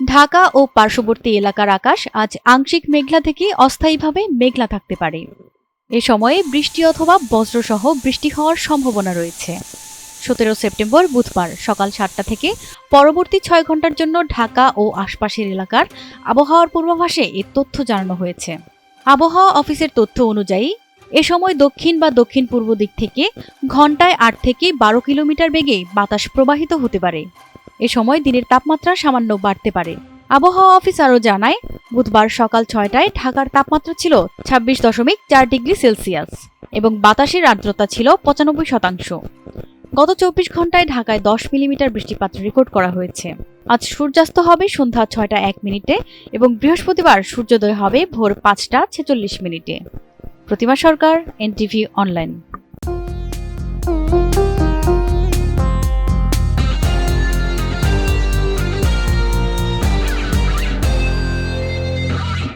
ঢাকা ও পার্শ্ববর্তী এলাকার আকাশ আজ আংশিক মেঘলা থেকে অস্থায়ীভাবে মেঘলা থাকতে পারে। এ সময়ে বৃষ্টি অথবা বজ্রসহ বৃষ্টি হওয়ার সম্ভাবনা রয়েছে। সতেরো সেপ্টেম্বর বুধবার সকাল সাতটা থেকে পরবর্তী ছয় ঘণ্টার জন্য ঢাকা ও আশপাশের এলাকার আবহাওয়ার পূর্বাভাসে এ তথ্য জানানো হয়েছে। আবহাওয়া অফিসের তথ্য অনুযায়ী, এ সময় দক্ষিণ বা দক্ষিণ পূর্ব দিক থেকে ঘন্টায় আট থেকে বারো কিলোমিটার বেগে বাতাস প্রবাহিত হতে পারে। এ সময় দিনের তাপমাত্রা সামান্য বাড়তে পারে। আবহাওয়া অফিস আরও জানায়, বুধবার সকাল ছয়টায় ঢাকার তাপমাত্রা ছিল ছাব্বিশ দশমিক চার ডিগ্রি সেলসিয়াস এবং বাতাসের আর্দ্রতা ছিল পঁচানব্বই শতাংশ। গত চব্বিশ ঘন্টায় ঢাকায় দশ মিলিমিটার বৃষ্টিপাত রেকর্ড করা হয়েছে। আজ সূর্যাস্ত হবে সন্ধ্যা ছয়টা এক মিনিটে এবং বৃহস্পতিবার সূর্যোদয় হবে ভোর পাঁচটা ছেচল্লিশ মিনিটে। Pratima Sarkar, NTV online.